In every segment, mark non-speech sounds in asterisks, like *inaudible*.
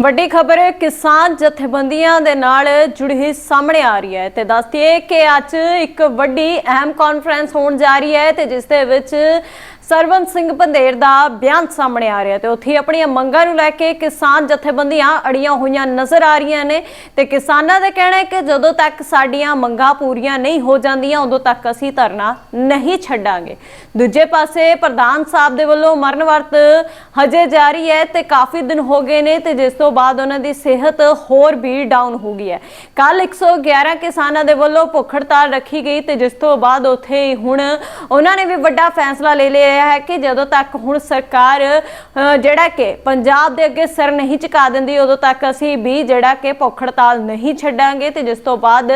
ਵੱਡੀ ਖਬਰ, ਕਿਸਾਨ ਜਥੇਬੰਦੀਆਂ ਦੇ ਨਾਲ ਜੁੜੀ ਸਾਹਮਣੇ ਆ ਰਹੀ ਹੈ ਤੇ ਦੱਸਦੀਏ ਕਿ ਅੱਜ ਇੱਕ ਵੱਡੀ ਅਹਿਮ ਕਾਨਫਰੰਸ ਹੋਣ ਜਾ ਰਹੀ ਹੈ ਤੇ ਜਿਸ ਦੇ ਵਿੱਚ ਸਰਵੰਤ ਸਿੰਘ ਪੰਧੇਰ ਦਾ ਬਿਆਨ ਸਾਹਮਣੇ ਆ ਰਿਹਾ ਤੇ ਉੱਥੇ ਆਪਣੀਆਂ ਮੰਗਾਂ ਨੂੰ ਲੈ ਕੇ ਕਿਸਾਨ ਜਥੇਬੰਦੀਆਂ ਅੜੀਆਂ ਹੋਈਆਂ ਨਜ਼ਰ ਆ ਰਹੀਆਂ ਨੇ ਤੇ ਕਿਸਾਨਾਂ ਦਾ ਕਹਿਣਾ ਹੈ ਕਿ ਜਦੋਂ ਤੱਕ ਸਾਡੀਆਂ ਮੰਗਾਂ ਪੂਰੀਆਂ ਨਹੀਂ ਹੋ ਜਾਂਦੀਆਂ, ਉਦੋਂ ਤੱਕ ਅਸੀਂ ਧਰਨਾ ਨਹੀਂ ਛੱਡਾਂਗੇ। ਦੂਜੇ ਪਾਸੇ ਪ੍ਰਧਾਨ ਸਾਹਿਬ ਦੇ ਵੱਲੋਂ ਮਰਨ ਵਰਤ ਹਜੇ ਜਾਰੀ ਹੈ ਤੇ ਕਾਫੀ ਦਿਨ ਹੋ ਗਏ ਨੇ ਤੇ ਜਿਸ ਤੋਂ ਬਾਅਦ ਉਹਨਾਂ ਦੀ ਸਿਹਤ ਹੋਰ ਵੀ ਡਾਊਨ ਹੋ ਗਈ ਹੈ। ਕੱਲ 111 ਕਿਸਾਨਾਂ ਦੇ ਵੱਲੋਂ ਭੁੱਖ ਹੜਤਾਲ ਰੱਖੀ ਗਈ ਤੇ ਜਿਸ ਤੋਂ ਬਾਅਦ ਉੱਥੇ ਹੁਣ ਉਹਨਾਂ ਨੇ ਵੀ ਵੱਡਾ ਫੈਸਲਾ ਲੈ ਲਿਆ ਹੈ ਕਿ ਜਦੋਂ ਤੱਕ ਹੁਣ ਸਰਕਾਰ ਜਿਹੜਾ ਕਿ ਪੰਜਾਬ ਦੇ ਅੱਗੇ ਸਰ ਨਹੀਂ ਝੁਕਾ ਦਿੰਦੀ, ਉਦੋਂ ਤੱਕ ਅਸੀਂ ਵੀ ਜਿਹੜਾ ਕਿ ਭੁੱਖ ਹੜਤਾਲ ਨਹੀਂ ਛੱਡਾਂਗੇ ਤੇ ਜਿਸ ਤੋਂ ਬਾਅਦ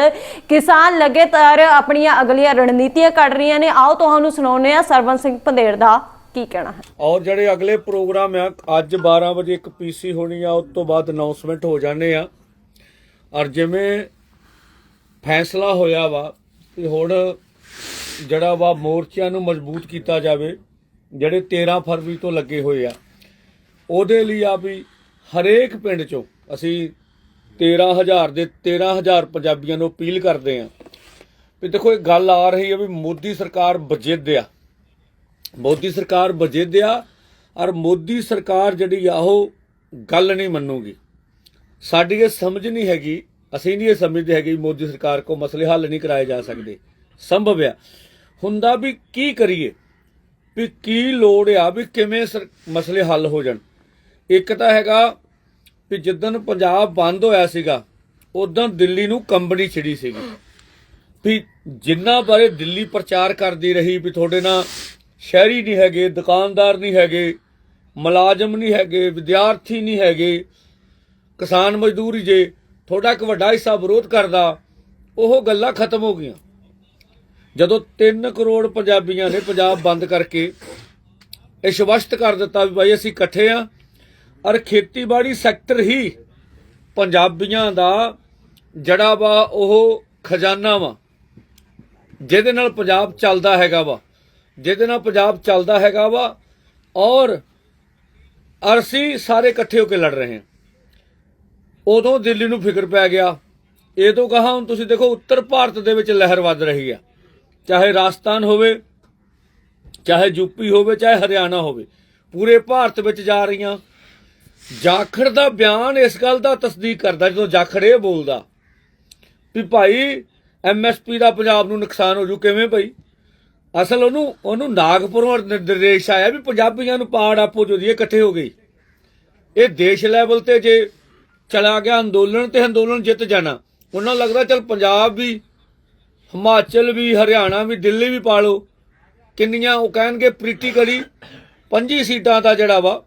ਕਿਸਾਨ ਲਗਾਤਾਰ ਆਪਣੀਆਂ ਅਗਲੀਆਂ ਰਣਨੀਤੀਆਂ ਕੱਢ ਰਹੀਆਂ ਨੇ। ਆਓ ਤੁਹਾਨੂੰ ਸੁਣਾਉਂਦੇ ਆ ਸਰਵਨ ਸਿੰਘ ਪੰਧੇਰ ਦਾ ਕੀ ਕਹਿਣਾ ਹੈ? ਔਰ ਜਿਹੜੇ ਅਗਲੇ ਪ੍ਰੋਗਰਾਮ ਆ, ਅੱਜ 12 ਵਜੇ ਇੱਕ ਪੀਸੀ ਹੋਣੀ ਆ, ਉਸ ਤੋਂ ਬਾਅਦ ਅਨਾਉਂਸਮੈਂਟ ਹੋ ਜਾਣੇ ਆ। ਔਰ ਜਿਵੇਂ ਫੈਸਲਾ ਹੋਇਆ ਵਾ ਕਿ ਹੁਣ ਜਿਹੜਾ ਵਾ ਮੋਰਚਿਆਂ ਨੂੰ ਮਜ਼ਬੂਤ ਕੀਤਾ ਜਾਵੇ, ਜਿਹੜੇ 13 ਫਰਵਰੀ ਤੋਂ ਲੱਗੇ ਹੋਏ ਆ, ਉਹਦੇ ਲਈ ਆ ਵੀ ਹਰੇਕ ਪਿੰਡ ਚੋਂ ਅਸੀਂ 13000 ਦੇ 13000 ਪੰਜਾਬੀਆਂ ਨੂੰ ਅਪੀਲ ਕਰਦੇ ਆ। ਵੀ ਦੇਖੋ, ਇਹ ਗੱਲ ਆ ਰਹੀ ਹੈ ਵੀ ਮੋਦੀ ਸਰਕਾਰ ਬਜਿੱਦ ਆ। ਮੋਦੀ ਸਰਕਾਰ ਬਜਿੱਦ ਆ ਔਰ ਮੋਦੀ ਸਰਕਾਰ ਜਿਹੜੀ ਆ ਉਹ ਗੱਲ ਨਹੀਂ ਮੰਨੂਗੀ। ਸਾਡੀ ਇਹ ਸਮਝ ਨਹੀਂ ਹੈਗੀ, ਅਸੀਂ ਨਹੀਂ ਇਹ ਸਮਝਦੇ ਹੈਗੇ ਮੋਦੀ ਸਰਕਾਰ ਕੋ ਮਸਲੇ ਹੱਲ ਨਹੀਂ ਕਰਾਏ ਜਾ ਸਕਦੇ। ਸੰਭਵ ਆ। ਹੁੰਦਾ ਵੀ ਕੀ ਕਰੀਏ? ਵੀ ਕੀ ਲੋੜ ਆ ਵੀ ਕਿਵੇਂ ਸਰ- ਮਸਲੇ ਹੱਲ ਹੋ ਜਾਣ? ਇੱਕ ਤਾਂ ਹੈਗਾ ਵੀ ਜਿੱਦਣ ਪੰਜਾਬ ਬੰਦ ਹੋਇਆ ਸੀਗਾ ਉਦੋਂ ਦਿੱਲੀ ਨੂੰ ਕੰਬਣੀ ਛਿੜੀ ਸੀਗੀ। ਵੀ ਜਿੰਨਾ ਬਾਰੇ ਦਿੱਲੀ ਪ੍ਰਚਾਰ ਕਰਦੀ ਰਹੀ, ਵੀ ਤੁਹਾਡੇ ਨਾਲ ਸ਼ਹਿਰੀ ਨਹੀਂ ਹੈਗੇ, ਦੁਕਾਨਦਾਰ ਨਹੀਂ ਹੈਗੇ, ਮੁਲਾਜ਼ਮ ਨਹੀਂ ਹੈਗੇ, ਵਿਦਿਆਰਥੀ ਨਹੀਂ ਹੈਗੇ, ਕਿਸਾਨ ਮਜ਼ਦੂਰ ਹੀ ਜੇ ਤੁਹਾਡਾ ਇੱਕ ਵੱਡਾ ਹਿੱਸਾ ਵਿਰੋਧ ਕਰਦਾ, ਉਹ ਗੱਲਾਂ ਖਤਮ ਹੋ ਗਈਆਂ। ਜਦੋਂ 3 ਕਰੋੜ ਪੰਜਾਬੀਆਂ ਨੇ ਪੰਜਾਬ ਬੰਦ ਕਰਕੇ ਇਹ ਸਪਸ਼ਟ ਕਰ ਦਿੱਤਾ ਵੀ ਭਾਈ ਅਸੀਂ ਇਕੱਠੇ ਆ, ਔਰ ਖੇਤੀਬਾੜੀ ਸੈਕਟਰ ਹੀ ਪੰਜਾਬੀਆਂ ਦਾ ਜੜਾ ਵਾ, ਉਹ ਖਜ਼ਾਨਾ ਵਾ, ਜਿਹਦੇ ਨਾਲ ਪੰਜਾਬ ਚੱਲਦਾ ਹੈਗਾ ਵਾ। ਜਿਹਦੇ ਨਾਲ ਪੰਜਾਬ ਚੱਲਦਾ ਹੈਗਾ ਵਾ ਔਰ ਅਸੀਂ ਸਾਰੇ ਇਕੱਠੇ ਹੋ ਕੇ ਲੜ ਰਹੇ ਹਾਂ ਉਦੋਂ ਦਿੱਲੀ ਨੂੰ ਫਿਕਰ ਪੈ ਗਿਆ। ਇਹ ਤੋਂ ਕਹਾ ਹੁਣ ਤੁਸੀਂ ਦੇਖੋ ਉੱਤਰ ਭਾਰਤ ਦੇ ਵਿੱਚ ਲਹਿਰ ਵੱਧ ਰਹੀ ਆ। ਚਾਹੇ ਰਾਜਸਥਾਨ ਹੋਵੇ, ਚਾਹੇ ਯੂਪੀ ਹੋਵੇ, ਚਾਹੇ ਹਰਿਆਣਾ ਹੋਵੇ, ਪੂਰੇ ਭਾਰਤ ਵਿੱਚ ਜਾ ਰਹੀਆਂ। ਜਾਖੜ ਦਾ ਬਿਆਨ ਇਸ ਗੱਲ ਦਾ ਤਸਦੀਕ ਕਰਦਾ ਜਦੋਂ ਜਾਖੜ ਇਹ ਬੋਲਦਾ ਵੀ ਭਾਈ ਐਮਐਸਪੀ ਦਾ ਪੰਜਾਬ ਨੂੰ ਨੁਕਸਾਨ ਹੋ ਜੂ, ਕਿਵੇਂ ਭਾਈ? ਅਸਲ ਉਹਨੂੰ ਉਹਨੂੰ ਨਾਗਪੁਰੋਂ ਨਿਰਦੇਸ਼ ਆਇਆ ਵੀ ਪੰਜਾਬੀਆਂ ਨੂੰ ਪਾੜ ਆਪੋ ਜੋ ਦੀ ਇਕੱਠੇ ਹੋ ਗਏ। ਇਹ ਦੇਸ਼ ਲੈਵਲ ਤੇ ਜੇ ਚਲਾ ਗਿਆ ਅੰਦੋਲਨ ਤੇ ਅੰਦੋਲਨ ਜਿੱਤ ਜਾਣਾ, ਉਹਨਾਂ ਨੂੰ ਲੱਗਦਾ ਚਲ ਪੰਜਾਬ ਵੀ, ਹਿਮਾਚਲ ਵੀ, ਹਰਿਆਣਾ ਵੀ, ਦਿੱਲੀ ਵੀ ਪਾ ਲਓ। ਕਿੰਨੀਆਂ ਉਹ ਕਹਿਣਗੇ ਪ੍ਰੀਟੀਕਲੀ 25 ਸੀਟਾਂ ਦਾ ਜਿਹੜਾ ਵਾ,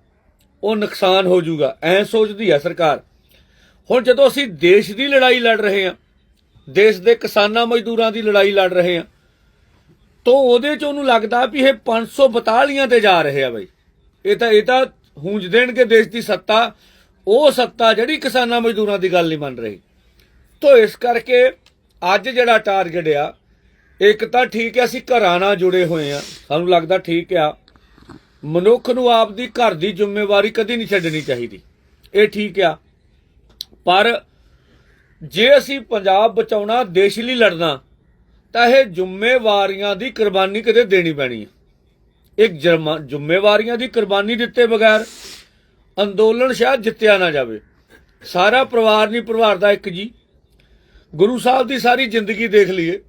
ਉਹ ਨੁਕਸਾਨ ਹੋ ਜਾਊਗਾ। ਐ ਸੋਚਦੀ ਹੈ ਸਰਕਾਰ। ਹੁਣ ਜਦੋਂ ਅਸੀਂ ਦੇਸ਼ ਦੀ ਲੜਾਈ ਲੜ ਰਹੇ ਹਾਂ, ਦੇਸ਼ ਦੇ ਕਿਸਾਨਾਂ ਮਜ਼ਦੂਰਾਂ ਦੀ ਲੜਾਈ ਲੜ ਰਹੇ ਹਾਂ ਤੋਂ ਉਹਦੇ ਚ ਉਹਨੂੰ ਲੱਗਦਾ ਵੀ ਇਹ 542 ਤੇ ਜਾ ਰਹੇ ਆ ਬਈ। ਇਹ ਤਾਂ ਇਹ ਤਾਂ ਹੂੰਜ ਦੇਣਗੇ ਦੇਸ਼ ਦੀ ਸੱਤਾ। ਉਹ ਸੱਤਾ ਜਿਹੜੀ ਕਿਸਾਨਾਂ ਮਜ਼ਦੂਰਾਂ ਦੀ ਗੱਲ ਨਹੀਂ ਮੰਨ ਰਹੀ। ਤੋਂ ਇਸ ਕਰਕੇ ਅੱਜ ਜਿਹੜਾ ਟਾਰਗੇਟ ਆ, ਇੱਕ ਤਾਂ ਠੀਕ ਹੈ ਅਸੀਂ ਘਰਾਂ ਨਾਲ ਜੁੜੇ ਹੋਏ ਆ। ਸਾਨੂੰ ਲੱਗਦਾ ਠੀਕ ਆ। ਮਨੁੱਖ ਨੂੰ ਆਪਦੀ ਘਰ ਦੀ ਜ਼ਿੰਮੇਵਾਰੀ ਕਦੀ ਨਹੀਂ ਛੱਡਣੀ ਚਾਹੀਦੀ। ਇਹ ਠੀਕ ਆ। ਪਰ ਜੇ ਅਸੀਂ ਪੰਜਾਬ ਬਚਾਉਣਾ, ਦੇਸ਼ ਲਈ ਲੜਨਾ ਤਾਂ ਇਹ ਜ਼ਿੰਮੇਵਾਰੀਆਂ ਦੀ ਕੁਰਬਾਨੀ ਕਦੇ ਦੇਣੀ ਪੈਣੀ ਹੈ ਇੱਕ ਜਰਮਾ- ਜ਼ਿੰਮੇਵਾਰੀਆਂ ਦੀ ਕੁਰਬਾਨੀ ਦਿੱਤੇ ਬਗੈਰ ਅੰਦੋਲਨ ਸ਼ਾਇਦ ਜਿੱਤਿਆ ਨਾ ਜਾਵੇ। ਸਾਰਾ ਪਰਿਵਾਰ ਨਹੀਂ ਪਰਿਵਾਰ ਦਾ ਇੱਕ ਜੀ। ਗੁਰੂ ਸਾਹਿਬ ਦੀ ਸਾਰੀ ਜ਼ਿੰਦਗੀ ਦੇਖ ਲਈਏ।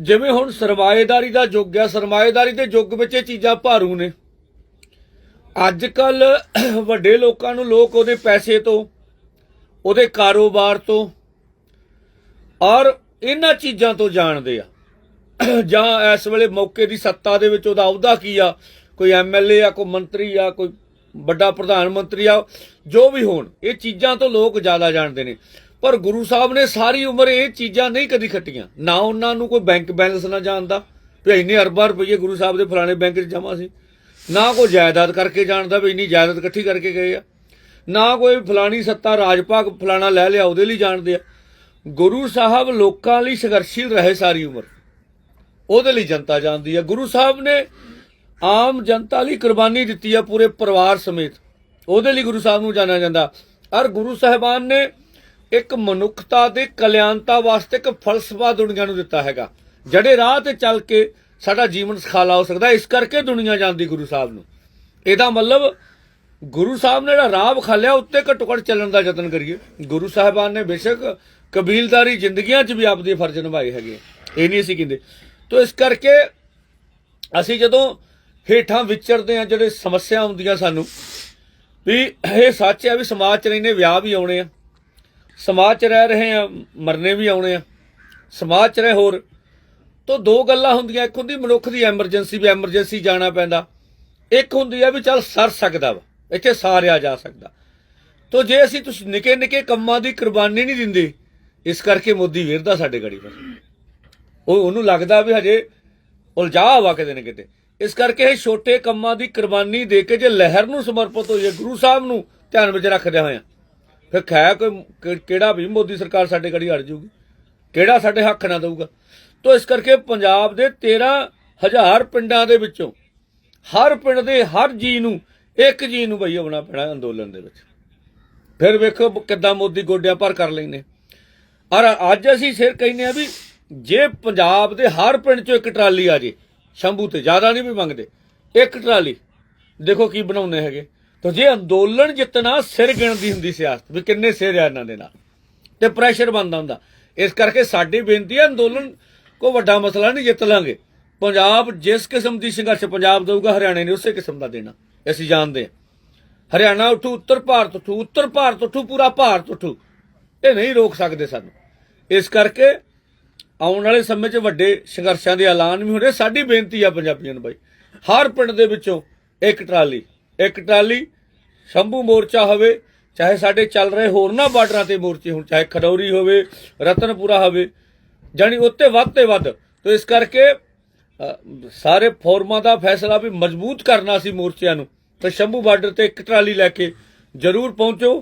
ਜਿਵੇਂ ਹੁਣ ਸਰਮਾਏਦਾਰੀ ਦਾ ਯੁੱਗ ਆ, ਸਰਮਾਏਦਾਰੀ ਦੇ ਯੁੱਗ ਵਿੱਚ ਇਹ ਚੀਜ਼ਾਂ ਭਾਰੂ ਨੇ। ਅੱਜ ਕੱਲ *clears throat* ਵੱਡੇ ਲੋਕਾਂ ਨੂੰ ਲੋਕ ਉਹਦੇ ਪੈਸੇ ਤੋਂ, ਉਹਦੇ ਕਾਰੋਬਾਰ ਤੋਂ ਔਰ ਇਹਨਾਂ ਚੀਜ਼ਾਂ ਤੋਂ ਜਾਣਦੇ ਆ। ਜਾਂ ਇਸ ਵੇਲੇ ਮੌਕੇ ਦੀ ਸੱਤਾ ਦੇ ਵਿੱਚ ਉਹਦਾ ਅਹੁਦਾ ਕੀ ਆ? ਕੋਈ ਐਮਐਲਏ ਆ, ਕੋਈ ਮੰਤਰੀ ਆ, ਕੋਈ ਵੱਡਾ ਪ੍ਰਧਾਨ ਮੰਤਰੀ ਆ, ਜੋ ਵੀ ਹੋਣ, ਇਹ ਚੀਜ਼ਾਂ ਤੋਂ ਲੋਕ ਜ਼ਿਆਦਾ ਜਾਣਦੇ ਨੇ। ਪਰ ਗੁਰੂ ਸਾਹਿਬ ਨੇ ਸਾਰੀ ਉਮਰ ਇਹ ਚੀਜ਼ਾਂ ਨਹੀਂ ਕਦੀ ਖੱਟੀਆਂ। ਨਾ ਉਹਨਾਂ ਨੂੰ ਕੋਈ ਬੈਂਕ ਬੈਲੈਂਸ ਨਾ ਜਾਣਦਾ ਵੀ ਇੰਨੇ ਅਰਬਾਂ ਰੁਪਏ ਗੁਰੂ ਸਾਹਿਬ ਦੇ ਫਲਾਣੇ ਬੈਂਕ 'ਚ ਜਮ੍ਹਾਂ ਸੀ। ਨਾ ਕੋਈ ਜਾਇਦਾਦ ਕਰਕੇ ਜਾਣਦਾ ਵੀ ਇੰਨੀ ਜਾਇਦਾਦ ਇਕੱਠੀ ਕਰਕੇ ਗਏ ਆ। ਨਾ ਕੋਈ ਫਲਾਣੀ ਸੱਤਾ ਰਾਜ ਭਾਗ ਫਲਾਣਾ ਲੈ ਲਿਆ, ਉਹਦੇ ਲਈ ਜਾਣਦੇ ਆ। ਗੁਰੂ ਸਾਹਿਬ ਲੋਕਾਂ ਲਈ ਸੰਘਰਸ਼ੀਲ ਰਹੇ ਸਾਰੀ ਉਮਰ। ਉਹਦੇ ਲਈ ਜਨਤਾ ਜਾਣਦੀ ਹੈ ਗੁਰੂ ਸਾਹਿਬ ਨੇ ਆਮ ਜਨਤਾ ਲਈ ਕੁਰਬਾਨੀ ਦਿੱਤੀ ਹੈ ਪੂਰੇ ਪਰਿਵਾਰ ਸਮੇਤ। ਉਹਦੇ ਲਈ ਗੁਰੂ ਸਾਹਿਬ ਨੂੰ ਜਾਣਿਆ ਜਾਂਦਾ। ਔਰ ਗੁਰੂ ਸਾਹਿਬਾਨ ਨੇ ਇੱਕ ਮਨੁੱਖਤਾ ਦੇ ਕਲਿਆਣਤਾ ਵਾਸਤੇ ਇੱਕ ਫਲਸਫਾ ਦੁਨੀਆ ਨੂੰ ਦਿੱਤਾ ਹੈਗਾ। ਜਿਹੜੇ ਰਾਹ ਤੇ ਚੱਲ ਕੇ ਸਾਡਾ ਜੀਵਨ ਸਖਾਲਾ ਹੋ ਸਕਦਾ। ਇਸ ਕਰਕੇ ਦੁਨੀਆ ਜਾਂਦੀ ਗੁਰੂ ਸਾਹਿਬ ਨੂੰ। ਇਹਦਾ ਮਤਲਬ ਗੁਰੂ ਸਾਹਿਬ ਨੇ ਜਿਹੜਾ ਰਾਹ ਵਿਖਾਲਿਆ, ਉੱਤੇ ਘੱਟੋ ਘੱਟ ਚੱਲਣ ਦਾ ਯਤਨ ਕਰੀਏ। ਗੁਰੂ ਸਾਹਿਬਾਨ ਨੇ ਬੇਸ਼ੱਕ ਕਬੀਲਦਾਰੀ ਜ਼ਿੰਦਗੀਆਂ 'ਚ ਵੀ ਆਪਦੇ ਫਰਜ਼ ਨਿਭਾਏ ਹੈਗੇ ਇਹ ਨਹੀਂ ਅਸੀਂ ਕਹਿੰਦੇ। ਤੋਂ ਇਸ ਕਰਕੇ ਅਸੀਂ ਜਦੋਂ ਹੇਠਾਂ ਵਿਚਰਦੇ ਆ ਜਿਹੜੇ ਸਮੱਸਿਆ ਹੁੰਦੀਆਂ ਸਾਨੂੰ, ਵੀ ਇਹ ਸੱਚ ਹੈ ਵੀ ਸਮਾਜ 'ਚ ਰਹਿੰਦੇ ਵਿਆਹ ਵੀ ਆਉਣੇ ਆ। ਸਮਾਜ 'ਚ ਰਹਿ ਰਹੇ ਆ, ਮਰਨੇ ਵੀ ਆਉਣੇ ਆ। ਸਮਾਜ 'ਚ ਰਹੇ ਹੋਰ। ਤੋਂ ਦੋ ਗੱਲਾਂ ਹੁੰਦੀਆਂ। ਇੱਕ ਹੁੰਦੀ ਮਨੁੱਖ ਦੀ ਐਮਰਜੈਂਸੀ, ਵੀ ਐਮਰਜੈਂਸੀ ਜਾਣਾ ਪੈਂਦਾ। ਇੱਕ ਹੁੰਦੀ ਆ ਵੀ ਚੱਲ ਸਰ ਸਕਦਾ ਵਾ, ਇੱਥੇ ਸਾਰਿਆ ਜਾ ਸਕਦਾ। ਤੋਂ ਜੇ ਅਸੀਂ ਤੁਸੀਂ ਨਿੱਕੇ ਨਿੱਕੇ ਕੰਮਾਂ ਦੀ ਕੁਰਬਾਨੀ ਨਹੀਂ ਦਿੰਦੇ ਇਸ ਕਰਕੇ ਮੋਦੀ ਵਿਰਦਾ ਸਾਡੇ ਗੜੀ ਪਰ। ਉਹ ਉਹਨੂੰ ਲੱਗਦਾ ਵੀ ਹਜੇ ਉਲਝਾ ਵਾ ਕਿਤੇ ਨਾ ਕਿਤੇ। ਇਸ ਕਰਕੇ ਇਹ ਛੋਟੇ ਕੰਮਾਂ ਦੀ ਕੁਰਬਾਨੀ ਦੇ ਕੇ ਜੇ ਲਹਿਰ ਨੂੰ ਸਮਰਪਿਤ ਹੋਈਏ, ਗੁਰੂ ਸਾਹਿਬ ਨੂੰ ਧਿਆਨ ਵਿੱਚ ਰੱਖਦਿਆਂ ਹੋਇਆ ਫਿਰ ਖੈ ਕੋਈ ਕਿਹੜਾ ਵੀ ਮੋਦੀ ਸਰਕਾਰ ਸਾਡੇ ਗੜੀ ਅੜ ਜਾਊਗੀ ਕਿਹੜਾ ਸਾਡੇ ਹੱਕ ਨਾ ਦੇਊਗਾ। ਤੋਂ ਇਸ ਕਰਕੇ ਪੰਜਾਬ ਦੇ 13000 ਪਿੰਡਾਂ ਦੇ ਵਿੱਚੋਂ ਹਰ ਪਿੰਡ ਦੇ ਹਰ ਜੀ ਨੂੰ, ਇੱਕ ਜੀ ਨੂੰ ਬਈ ਆਉਣਾ ਪੈਣਾ ਅੰਦੋਲਨ ਦੇ ਵਿੱਚ। ਫਿਰ ਵੇਖੋ ਕਿੱਦਾਂ ਮੋਦੀ ਗੋਡਿਆਂ ਪਰ ਕਰ ਲੈਨੇ ਔਰ ਅੱਜ ਅਸੀਂ ਸਿਰ ਕਹਿੰਦੇ ਆ ਵੀ ਜੇ ਪੰਜਾਬ ਦੇ ਹਰ ਪਿੰਡ ਚੋਂ ਇੱਕ ਟਰਾਲੀ ਆ ਜੇ, ਸ਼ੰਭੂ ਤੇ ਜ਼ਿਆਦਾ ਨਹੀਂ ਵੀ ਮੰਗਦੇ, ਇੱਕ ਟਰਾਲੀ, ਦੇਖੋ ਕੀ ਬਣਾਉਂਦੇ ਹੈਗੇ। ਤਾਂ ਜੇ ਅੰਦੋਲਨ ਜਿੱਤਣਾ ਸਿਰ ਗਿਣਦੀ ਹੁੰਦੀ ਸਿਆਸਤ, ਵੀ ਕਿੰਨੇ ਸਿਰ ਆ ਇਹਨਾਂ ਦੇ ਨਾਲ, ਤੇ ਪ੍ਰੈਸ਼ਰ ਬਣਦਾ ਹੁੰਦਾ। ਇਸ ਕਰਕੇ ਸਾਡੀ ਬੇਨਤੀ ਹੈ ਅੰਦੋਲਨ ਕੋ ਵੱਡਾ ਮਸਲਾ ਨਹੀਂ ਜਿੱਤ ਲਾਂਗੇ। ਪੰਜਾਬ ਜਿਸ ਕਿਸਮ ਦੀ ਸੰਘਰਸ਼ ਪੰਜਾਬ ਦੇਊਗਾ, ਹਰਿਆਣੇ ਨੇ ਉਸੇ ਕਿਸਮ ਦਾ ਦੇਣਾ, ਅਸੀਂ ਜਾਣਦੇ ਹਾਂ। ਹਰਿਆਣਾ ਉੱਠੂ, ਉੱਤਰ ਭਾਰਤ ਉੱਠੂ, ਉੱਤਰ ਭਾਰਤ ਉੱਠੂ, ਪੂਰਾ ਭਾਰਤ ਉੱਠੂ। ਇਹ ਨਹੀਂ ਰੋਕ ਸਕਦੇ ਸਾਨੂੰ। ਇਸ ਕਰਕੇ ਆਉਣ ਵਾਲੇ ਸਮੇਂ 'ਚ ਵੱਡੇ ਸੰਘਰਸ਼ਾਂ ਦੇ ਐਲਾਨ ਵੀ ਹੋ ਰਹੇ ਸਾਡੀ ਬੇਨਤੀ ਆ ਪੰਜਾਬੀਆਂ ਨੂੰ ਬਾਈ, ਹਰ ਪਿੰਡ ਦੇ ਵਿੱਚੋਂ ਇੱਕ ਟਰਾਲੀ ਇੱਕ ਟਰਾਲੀ, ਸ਼ੰਭੂ ਮੋਰਚਾ ਹੋਵੇ, ਚਾਹੇ ਸਾਡੇ ਚੱਲ ਰਹੇ ਹੋਰਨਾਂ ਬਾਰਡਰਾਂ ਤੇ ਮੋਰਚੇ ਹੋਣ, ਚਾਹੇ ਖਡੌਰੀ ਹੋਵੇ, ਰਤਨਪੁਰਾ ਹੋਵੇ ਜਾਨੀ ਉੱਤੇ ਵੱਧ ਤੇ ਵੱਧ। ਤੋਂ ਇਸ ਕਰਕੇ ਸਾਰੇ ਫੋਰਮਾਂ ਦਾ ਫੈਸਲਾ ਵੀ ਮਜ਼ਬੂਤ ਕਰਨਾ ਸੀ ਮੋਰਚਿਆਂ ਨੂੰ। ਤੇ ਸ਼ੰਭੂ ਬਾਰਡਰ ਤੇ ਇੱਕ ਟਰਾਲੀ ਲੈ ਕੇ ਜ਼ਰੂਰ ਪਹੁੰਚੋ।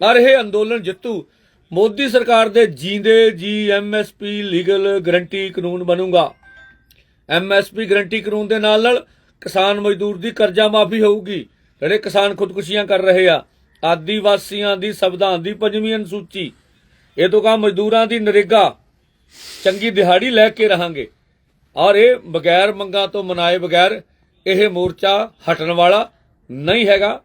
ਔਰ ਇਹ ਅੰਦੋਲਨ ਜਿੱਤੂ। ਮੋਦੀ ਸਰਕਾਰ ਦੇ ਜੀਂਦੇ ਜੀ ਐਮਐਸਪੀ ਲੀਗਲ ਗਰੰਟੀ ਕਾਨੂੰਨ ਬਣੂਗਾ। ਐਮਐਸਪੀ ਗਰੰਟੀ ਕਾਨੂੰਨ ਦੇ ਨਾਲ ਨਾਲ ਕਿਸਾਨ ਮਜ਼ਦੂਰ ਦੀ ਕਰਜ਼ਾ ਮਾਫੀ ਹੋਊਗੀ। ਜਿਹੜੇ ਕਿਸਾਨ ਖੁਦਕੁਸ਼ੀਆਂ ਕਰ ਰਹੇ ਆ, ਆਦੀਵਾਸੀਆਂ ਦੀ ਸੰਵਿਧਾਨ ਦੀ ਪੰਜਵੀਂ ਅਨੁਸੂਚੀ। ਇਹ ਤੋਂ ਕਾ ਮਜ਼ਦੂਰਾਂ ਦੀ ਨਰੇਗਾ। ਚੰਗੀ ਦਿਹਾੜੀ ਲੈ ਕੇ ਰਹਾਂਗੇ। ਔਰ ਇਹ ਬਗੈਰ ਮੰਗਾਂ ਤੋਂ ਮਨਾਏ ਬਗੈਰ ਇਹ ਮੋਰਚਾ ਹਟਣ ਵਾਲਾ ਨਹੀਂ ਹੈਗਾ।